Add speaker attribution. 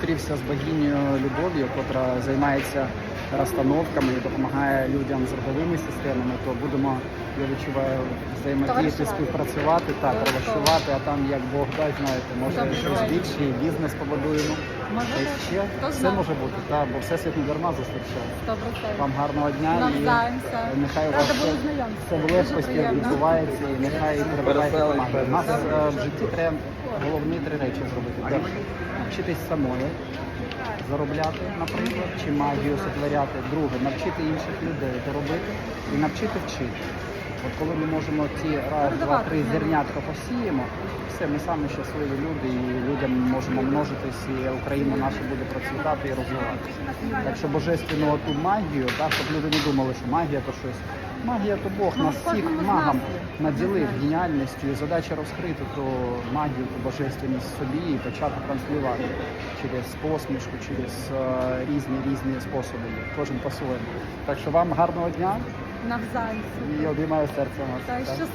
Speaker 1: зустрівся з богинею Любов'ю, котра займається розстановками і допомагає людям з роговими системами, то будемо, я відчуваю, взаємодіяти, співпрацювати, так, товаришувати, а там як Бог дасть, знаєте, може щось більше, і бізнес побудуємо.
Speaker 2: Може бути.
Speaker 1: ще
Speaker 2: Хто
Speaker 1: все
Speaker 2: знає.
Speaker 1: може бути, так, бо всесвіт не дарма зустрічає. Вам гарного дня
Speaker 2: Навзаєм,
Speaker 1: і
Speaker 2: все.
Speaker 1: нехай у
Speaker 2: Рада
Speaker 1: вас
Speaker 2: була
Speaker 1: все,
Speaker 2: знайомитися.
Speaker 1: все
Speaker 2: Дуже
Speaker 1: легкості
Speaker 2: приємно.
Speaker 1: відбувається і нехай перебуває
Speaker 3: Переселення.
Speaker 1: У нас е, в житті треба головні три речі зробити. Перше, навчитись самою заробляти, наприклад, чи магію сотворяти. Друге, навчити інших людей це робити і навчити вчити. От коли ми можемо ці раз, два, три зернятка посіємо, все, ми самі щасливі люди і людям можемо множитись, і Україна наша буде процвітати і розвиватися. Так що божественну ту магію, так, щоб люди не думали, що магія то щось. Магія то Бог
Speaker 2: Ну,
Speaker 1: нас всіх магам наділив геніальністю і задача розкрити ту магію, ту божественність собі і почати транслювати через посмішку, через е, різні різні способи. Кожен по-своєму. Так що вам гарного дня
Speaker 2: Навзаєм.
Speaker 1: і обіймаю серце.
Speaker 2: Та щасливо.